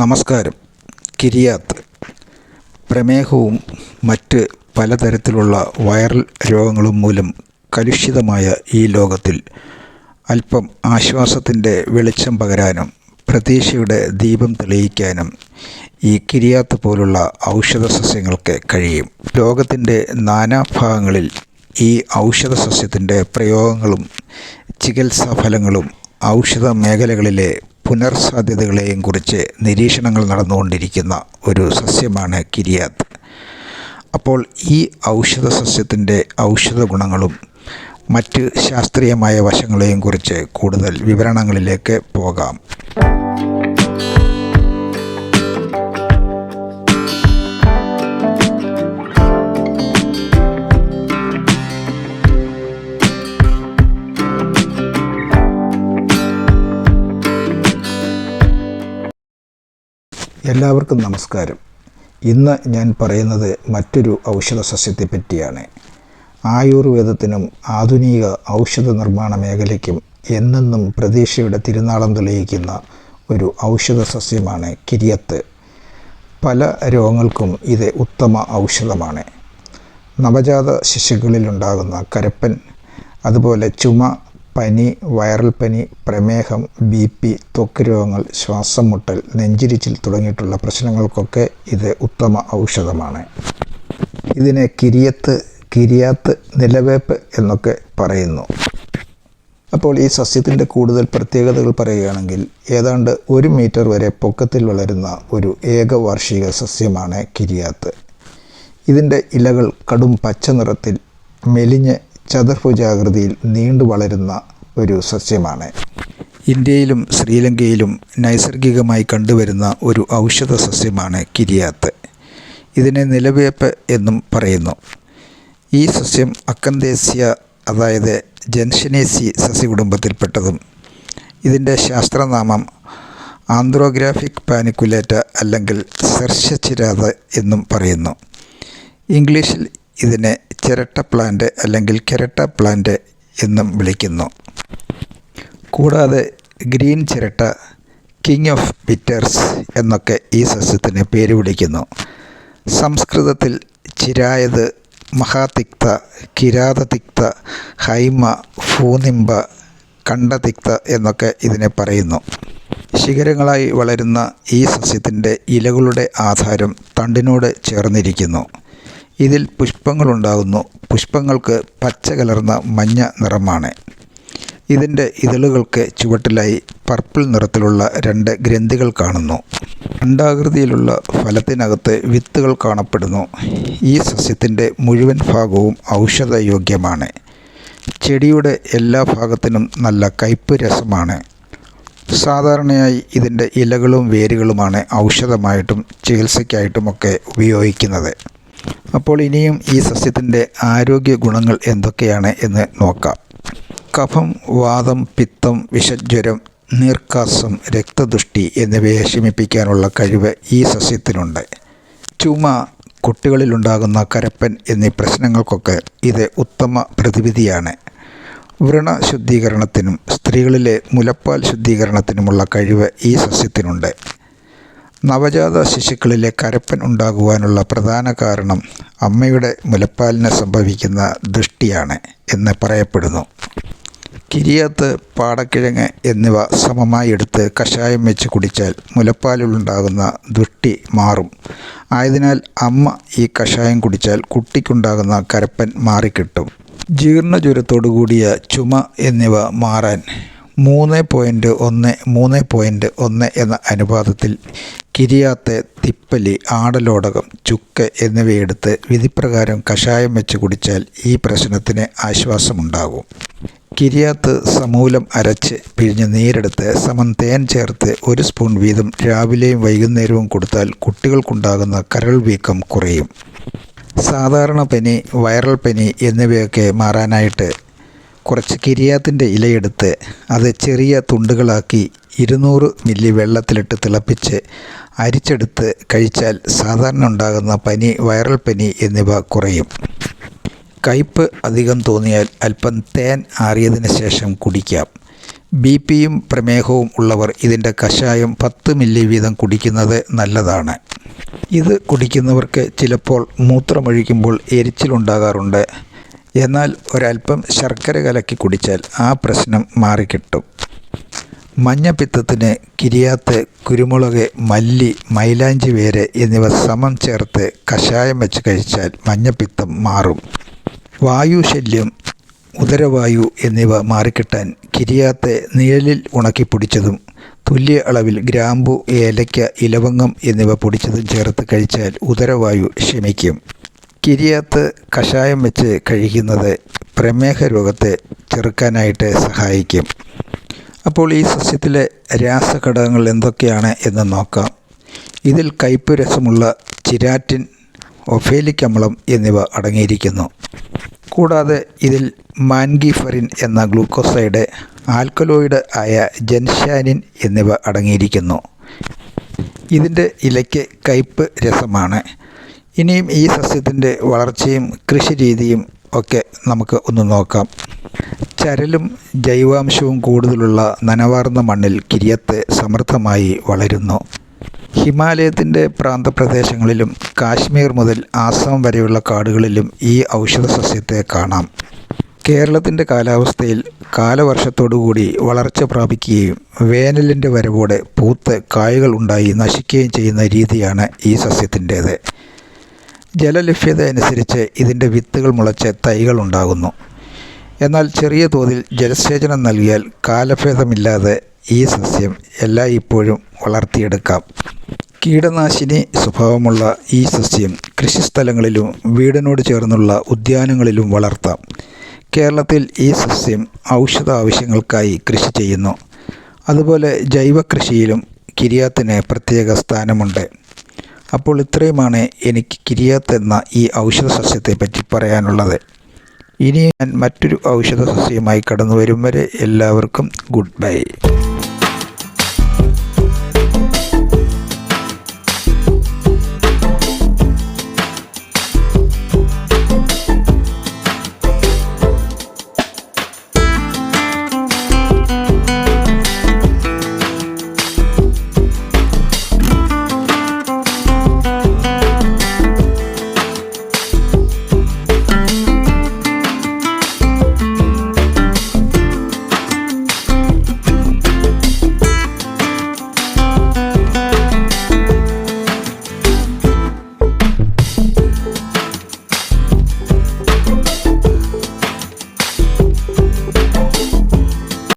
നമസ്കാരം. കിരിയാത്ത്. പ്രമേഹവും മറ്റ് പലതരത്തിലുള്ള വൈറൽ രോഗങ്ങളും മൂലം കലുഷിതമായ ഈ ലോകത്തിൽ അല്പം ആശ്വാസത്തിന്റെ വെളിച്ചം പകരാനും പ്രതീക്ഷയുടെ ദീപം തെളിയിക്കാനും ഈ കിരിയാത്ത് പോലുള്ള ഔഷധ സസ്യങ്ങൾക്ക് കഴിയും. ലോകത്തിന്റെ നാനാഭാഗങ്ങളിൽ ഈ ഔഷധ സസ്യത്തിന്റെ പ്രയോഗങ്ങളും ചികിത്സാഫലങ്ങളും ഔഷധ മേഖലകളിലെ പുനർസാധ്യതകളെയും കുറിച്ച് നിരീക്ഷണങ്ങൾ നടന്നുകൊണ്ടിരിക്കുന്ന ഒരു സസ്യമാണ് കിരിയാത്ത്. അപ്പോൾ ഈ ഔഷധ സസ്യത്തിന്റെ ഔഷധ ഗുണങ്ങളും മറ്റ് ശാസ്ത്രീയമായ വശങ്ങളെയും കുറിച്ച് കൂടുതൽ വിവരണങ്ങളിലേക്ക് പോകാം. എല്ലാവർക്കും നമസ്കാരം. ഇന്ന് ഞാൻ പറയുന്നത് മറ്റൊരു ഔഷധ സസ്യത്തെ പറ്റിയാണ്. ആയുർവേദത്തിനും ആധുനിക ഔഷധ നിർമ്മാണ മേഖലയ്ക്കും എന്നെന്നും പ്രതീക്ഷയുടെ തിരുനാളം തെളിയിക്കുന്ന ഒരു ഔഷധ സസ്യമാണ് കിരിയത്ത്. പല രോഗങ്ങൾക്കും ഇത് ഉത്തമ ഔഷധമാണ്. നവജാത ശിശുക്കളിലുണ്ടാകുന്ന കരപ്പൻ അതുപോലെ ചുമ പനി വൈറൽ പനി പ്രമേഹം ബി പി ത്വക്ക് രോഗങ്ങൾ ശ്വാസം മുട്ടൽ നെഞ്ചിരിച്ചിൽ തുടങ്ങിയിട്ടുള്ള പ്രശ്നങ്ങൾക്കൊക്കെ ഇത് ഉത്തമ ഔഷധമാണ്. ഇതിനെ കിരിയത്ത് കിരിയാത്ത് നിലവേപ്പ് എന്നൊക്കെ പറയുന്നു. അപ്പോൾ ഈ സസ്യത്തിന്റെ കൂടുതൽ പ്രത്യേകതകൾ പറയുകയാണെങ്കിൽ ഏതാണ്ട് ഒരു മീറ്റർ വരെ പൊക്കത്തിൽ വളരുന്ന ഒരു ഏകവാർഷിക സസ്യമാണ് കിരിയാത്ത്. ഇതിന്റെ ഇലകൾ കടും പച്ച നിറത്തിൽ മെലിഞ്ഞ് ചതുർഭുജാകൃതിയിൽ നീണ്ടു വളരുന്ന ഒരു സസ്യമാണ്. ഇന്ത്യയിലും ശ്രീലങ്കയിലും നൈസർഗികമായി കണ്ടുവരുന്ന ഒരു ഔഷധ സസ്യമാണ് കിരിയാത്ത്. ഇതിനെ നിലവേപ്പ് എന്നും പറയുന്നു. ഈ സസ്യം അക്കന്തേസ്യ അതായത് ജൻഷനേസി സസ്യകുടുംബത്തിൽപ്പെട്ടതും ഇതിന്റെ ശാസ്ത്രനാമം ആന്ത്രോഗ്രാഫിക് പാനിക്കുലേറ്റ അല്ലെങ്കിൽ സെർഷ്യച്ചിരാത എന്നും പറയുന്നു. ഇംഗ്ലീഷിൽ ഇതിനെ ചിരട്ട പ്ലാന്റ് അല്ലെങ്കിൽ കിരട്ട പ്ലാന്റ് എന്നും വിളിക്കുന്നു. കൂടാതെ ഗ്രീൻ ചിരട്ട കിങ് ഓഫ് ബിറ്റേഴ്സ് എന്നൊക്കെ ഈ സസ്യത്തിന് പേര് വിളിക്കുന്നു. സംസ്കൃതത്തിൽ ചിരായത് മഹാതിക്ത കിരാതതിക്ത ഹൈമ ഭൂനിമ്പ കണ്ടതിക്ത എന്നൊക്കെ ഇതിനെ പറയുന്നു. ശിഖരങ്ങളായി വളരുന്ന ഈ സസ്യത്തിന്റെ ഇലകളുടെ ആധാരം തണ്ടിനോട് ചേർന്നിരിക്കുന്നു. ഇതിൽ പുഷ്പങ്ങളുണ്ടാകുന്നു. പുഷ്പങ്ങൾക്ക് പച്ച കലർന്ന മഞ്ഞ നിറമാണ്. ഇതിന്റെ ഇതളുകൾക്ക് ചുവട്ടിലായി പർപ്പിൾ നിറത്തിലുള്ള രണ്ട് ഗ്രന്ഥികൾ കാണുന്നു. അണ്ടാകൃതിയിലുള്ള ഫലത്തിനകത്ത് വിത്തുകൾ കാണപ്പെടുന്നു. ഈ സസ്യത്തിന്റെ മുഴുവൻ ഭാഗവും ഔഷധയോഗ്യമാണ്. ചെടിയുടെ എല്ലാ ഭാഗത്തിനും നല്ല കയ്പ് രസമാണ്. സാധാരണയായി ഇതിന്റെ ഇലകളും വേരുകളുമാണ് ഔഷധമായിട്ടും ചികിത്സയ്ക്കായിട്ടുമൊക്കെ ഉപയോഗിക്കുന്നത്. അപ്പോൾ ഇനിയും ഈ സസ്യത്തിന്റെ ആരോഗ്യ ഗുണങ്ങൾ എന്തൊക്കെയാണ് എന്ന് നോക്കാം. കഫം വാദം പിത്തം വിഷജ്വരം നീർക്കാസം രക്തദുഷ്ടി എന്നിവയെ ശമിപ്പിക്കാനുള്ള കഴിവ് ഈ സസ്യത്തിനുണ്ട്. ചുമ കുട്ടികളിലുണ്ടാകുന്ന കരപ്പൻ എന്നീ പ്രശ്നങ്ങൾക്കൊക്കെ ഇത് ഉത്തമ പ്രതിവിധിയാണ്. വ്രണ ശുദ്ധീകരണത്തിനും സ്ത്രീകളിലെ മുലപ്പാൽ ശുദ്ധീകരണത്തിനുമുള്ള കഴിവ് ഈ സസ്യത്തിനുണ്ട്. നവജാത ശിശുക്കളിലെ കരപ്പൻ ഉണ്ടാകുവാനുള്ള പ്രധാന കാരണം അമ്മയുടെ മുലപ്പാലിന് സംഭവിക്കുന്ന ദൃഷ്ടിയാണ് എന്ന് പറയപ്പെടുന്നു. കിരിയാത്ത് പാടക്കിഴങ്ങ് എന്നിവ സമമായി എടുത്ത് കഷായം വെച്ച് കുടിച്ചാൽ മുലപ്പാലിലുണ്ടാകുന്ന ദൃഷ്ടി മാറും. ആയതിനാൽ അമ്മ ഈ കഷായം കുടിച്ചാൽ കുട്ടിക്കുണ്ടാകുന്ന കരപ്പൻ മാറിക്കിട്ടും. ജീർണജ്വരത്തോടു കൂടിയ ചുമ എന്നിവ മാറാൻ മൂന്ന് പോയിന്റ് ഒന്ന് മൂന്ന് പോയിന്റ് ഒന്ന് എന്ന അനുപാതത്തിൽ കിരിയാത്തെ തിപ്പലി ആടലോടകം ചുക്ക് എന്നിവയെടുത്ത് വിധിപ്രകാരം കഷായം വെച്ച് കുടിച്ചാൽ ഈ പ്രശ്നത്തിന് ആശ്വാസമുണ്ടാകും. കിരിയാത്ത് സമൂലം അരച്ച് പിഴിഞ്ഞ് നീരെടുത്ത് സമം തേൻ ചേർത്ത് ഒരു സ്പൂൺ വീതം രാവിലെയും വൈകുന്നേരവും കൊടുത്താൽ കുട്ടികൾക്കുണ്ടാകുന്ന കരൾ വീക്കം കുറയും. സാധാരണ പനി വൈറൽ പനി എന്നിവയൊക്കെ മാറാനായിട്ട് കുറച്ച് കിരിയാത്തിന്റെ ഇലയെടുത്ത് അത് ചെറിയ തുണ്ടുകളാക്കി ഇരുന്നൂറ് മില്ലി വെള്ളത്തിലിട്ട് തിളപ്പിച്ച് അരിച്ചെടുത്ത് കഴിച്ചാൽ സാധാരണ ഉണ്ടാകുന്ന പനി വൈറൽ പനി എന്നിവ കുറയും. കയ്പ് അധികം തോന്നിയാൽ അല്പം തേൻ ആറിയതിന് ശേഷം കുടിക്കാം. ബി പിയും പ്രമേഹവും ഉള്ളവർ ഇതിന്റെ കഷായം പത്ത് മില്ലി വീതം കുടിക്കുന്നത് നല്ലതാണ്. ഇത് കുടിക്കുന്നവർക്ക് ചിലപ്പോൾ മൂത്രമൊഴിക്കുമ്പോൾ എരിച്ചിലുണ്ടാകാറുണ്ട്. എന്നാൽ ഒരല്പം ശർക്കര കലക്കി കുടിച്ചാൽ ആ പ്രശ്നം മാറിക്കിട്ടും. മഞ്ഞപ്പിത്തത്തിന് കിരിയാത്ത് കുരുമുളക് മല്ലി മൈലാഞ്ചി വേര് എന്നിവ സമം ചേർത്ത് കഷായം വെച്ച് കഴിച്ചാൽ മഞ്ഞപ്പിത്തം മാറും. വായുശല്യം ഉദരവായു എന്നിവ മാറിക്കിട്ടാൻ കിരിയാത്തെ നിഴലിൽ ഉണക്കി പൊടിച്ചതും തുല്യ അളവിൽ ഗ്രാമ്പു ഏലയ്ക്ക ഇലവങ്ങം എന്നിവ പൊടിച്ചതും ചേർത്ത് കഴിച്ചാൽ ഉദരവായു ശമിക്കും. കിരിയാത്ത് കഷായം വെച്ച് കഴിക്കുന്നത് പ്രമേഹ രോഗത്തെ ചെറുക്കാനായിട്ട് സഹായിക്കും. അപ്പോൾ ഈ സസ്യത്തിലെ രാസഘടകങ്ങൾ എന്തൊക്കെയാണ് എന്ന് നോക്കാം. ഇതിൽ കയ്പ് രസമുള്ള ചിരാറ്റിൻ ഒഫേലിക് അമ്ലം എന്നിവ അടങ്ങിയിരിക്കുന്നു. കൂടാതെ ഇതിൽ മാൻഗിഫറിൻ എന്ന ഗ്ലൂക്കോസൈഡ് ആൽക്കലോയിഡ് ആയ ജെൻഷാനിൻ എന്നിവ അടങ്ങിയിരിക്കുന്നു. ഇതിന്റെ ഇലയ്ക്ക് കയ്പ് രസമാണ്. ഇനിയും ഈ സസ്യത്തിന്റെ വളർച്ചയും കൃഷി രീതിയും ഒക്കെ നമുക്ക് ഒന്ന് നോക്കാം. ചരലും ജൈവാംശവും കൂടുതലുള്ള നനവാർന്ന മണ്ണിൽ കിരിയത്ത് സമൃദ്ധമായി വളരുന്നു. ഹിമാലയത്തിന്റെ പ്രാന്തപ്രദേശങ്ങളിലും കാശ്മീർ മുതൽ ആസാം വരെയുള്ള കാടുകളിലും ഈ ഔഷധ സസ്യത്തെ കാണാം. കേരളത്തിന്റെ കാലാവസ്ഥയിൽ കാലവർഷത്തോടുകൂടി വളർച്ച പ്രാപിക്കുകയും വേനലിന്റെ വരവോടെ പൂത്ത് കായകൾ ഉണ്ടായി നശിക്കുകയും ചെയ്യുന്ന രീതിയാണ് ഈ സസ്യത്തിന്റേത്. ജലലഭ്യത അനുസരിച്ച് ഇതിന്റെ വിത്തുകൾ മുളച്ച് തൈകൾ ഉണ്ടാകുന്നു. എന്നാൽ ചെറിയ തോതിൽ ജലസേചനം നൽകിയാൽ കാലഭേദമില്ലാതെ ഈ സസ്യം എല്ലായ്പ്പോഴും വളർത്തിയെടുക്കാം. കീടനാശിനി സ്വഭാവമുള്ള ഈ സസ്യം കൃഷിസ്ഥലങ്ങളിലും വീടിനോട് ചേർന്നുള്ള ഉദ്യാനങ്ങളിലും വളർത്താം. കേരളത്തിൽ ഈ സസ്യം ഔഷധ ആവശ്യങ്ങൾക്കായി കൃഷി ചെയ്യുന്നു. അതുപോലെ ജൈവ കൃഷിയിലും കിരിയാത്തിന് പ്രത്യേക സ്ഥാനമുണ്ട്. അപ്പോൾ ഇത്രയുമാണ് എനിക്ക് കിരിയാത്ത് എന്ന ഈ ഔഷധ സസ്യത്തെപ്പറ്റി പറയാനുള്ളത്. ഇനി ഞാൻ മറ്റൊരു ഔഷധ സസ്യമായി കടന്നു വരും വരെ എല്ലാവർക്കും ഗുഡ് ബൈ.